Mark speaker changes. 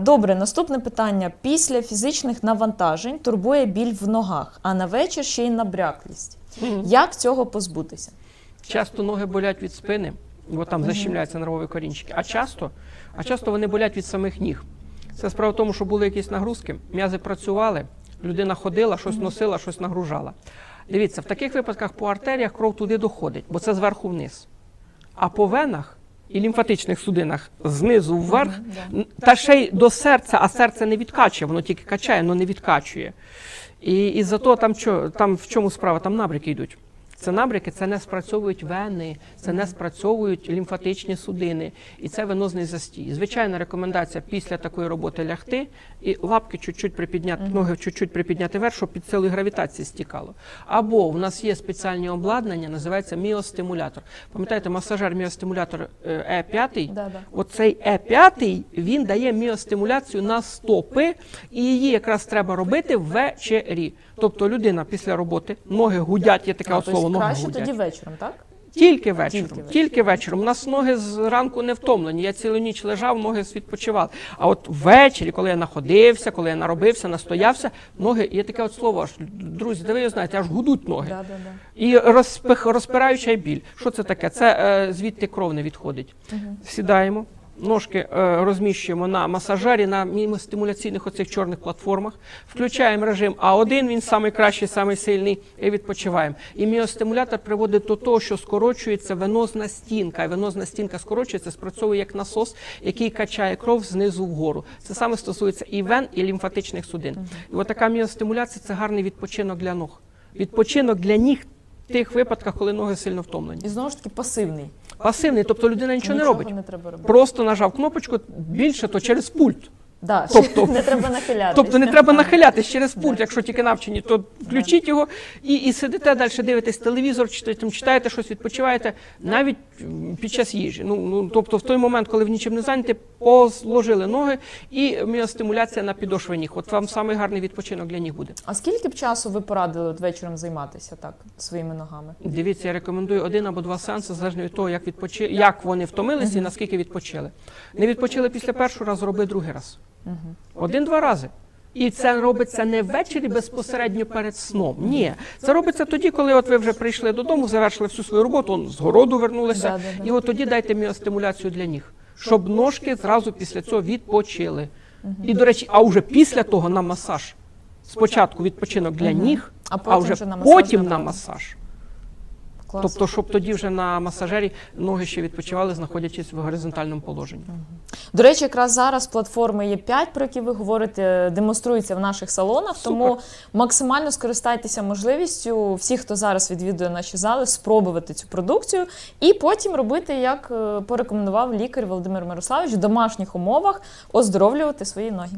Speaker 1: Добре, наступне питання. Після фізичних навантажень турбує біль в ногах, а на вечір ще й набряклість. Як цього позбутися?
Speaker 2: Часто ноги болять від спини, бо там защемляються нервові корінчики. А часто, а часто вони болять від самих ніг. Це справа в тому, що були якісь нагрузки, м'язи працювали, людина ходила, щось носила, щось нагружала. Дивіться, в таких випадках по артеріях кров туди доходить, бо це зверху вниз. А по венах і лімфатичних судинах знизу вверх, та ще й до серця, а серце не відкачує, воно тільки качає, але не відкачує. І, і зато там, там в чому справа, там набряки йдуть. Це набряки, це не спрацьовують вени, це не спрацьовують лімфатичні судини, і це венозний застій. Звичайна рекомендація після такої роботи лягти і лапки чуть-чуть припідняти, ноги чуть-чуть припідняти вверх, щоб під силою гравітації стікало. Або в нас є спеціальні обладнання, називається міостимулятор. Пам'ятаєте, масажер міостимулятор е 5
Speaker 1: Да-да.
Speaker 2: Оцей Е5 він дає міостимуляцію на стопи, і її якраз треба робити ввечері. Тобто людина після роботи, ноги гудять, є таке слово, ноги
Speaker 1: краще тоді вечором, так?
Speaker 2: Тільки вечором.
Speaker 1: Тільки
Speaker 2: Тільки
Speaker 1: вечором.
Speaker 2: вечором. У нас ноги зранку не втомлені. Я цілу ніч лежав, ноги відпочивали. А от ввечері, коли я находився, коли я наробився, настоявся, ноги, є таке от слово, аж, друзі, де ви його знаєте, аж гудуть ноги.
Speaker 1: Да, да, да.
Speaker 2: І розпих, розпираюча біль. Що це таке? Це е, звідти кров не відходить. Сідаємо. Ножки е, розміщуємо на масажері, на мімостимуляційних оцих чорних платформах, включаємо режим А1, він найкращий, самий сильний, і відпочиваємо. І міостимулятор приводить до того, що скорочується венозна стінка. Венозна стінка скорочується, спрацьовує як насос, який качає кров знизу вгору. Це саме стосується і вен, і лімфатичних судин. І от така міостимуляція це гарний відпочинок для ног. Відпочинок для ніг тих випадках, коли ноги сильно втомлені.
Speaker 1: І знову ж таки пасивний.
Speaker 2: Пасивний, тобто людина нічого не робить.
Speaker 1: не треба робити.
Speaker 2: Просто нажав кнопочку більше, то через пульт.
Speaker 1: Да,
Speaker 2: Тобто-
Speaker 1: не треба нахилятися.
Speaker 2: Тобто не треба нахилятись через пульт, якщо тільки навчені, то включіть його і, і сидите далі, дивитесь телевізор, чи там читаєте щось, відпочиваєте навіть під час їжі. Ну, ну тобто, в той момент, коли ви нічим не зайняті, положили ноги і міостимуляція на підошви ніг. От вам самий гарний відпочинок для ніг буде.
Speaker 1: А скільки б часу ви порадили от вечором займатися так своїми ногами?
Speaker 2: Дивіться, я рекомендую один або два сеанси, залежно від того, як відпочи... як вони втомилися і наскільки відпочили. Не відпочили після першого разу, роби другий раз. Один-два рази. І це робиться не ввечері безпосередньо перед сном. Ні, це робиться тоді, коли от ви вже прийшли додому, завершили всю свою роботу, он з городу вернулися, і от тоді дайте міостимуляцію для ніг, щоб ножки зразу після цього відпочили. І, до речі, а вже після того на масаж. Спочатку відпочинок для ніг,
Speaker 1: А потім
Speaker 2: вже
Speaker 1: вже на
Speaker 2: потім на масаж.
Speaker 1: Клас.
Speaker 2: Тобто, щоб тоді вже на масажері ноги ще відпочивали, знаходячись в горизонтальному положенні.
Speaker 1: До речі, якраз зараз платформи є 5, про які ви говорите, демонструються в наших салонах. Тому максимально скористайтеся можливістю всі, хто зараз відвідує наші зали, спробувати цю продукцію і потім робити, як е, порекомендував лікар Володимир Мирославович, в домашніх умовах оздоровлювати свої ноги.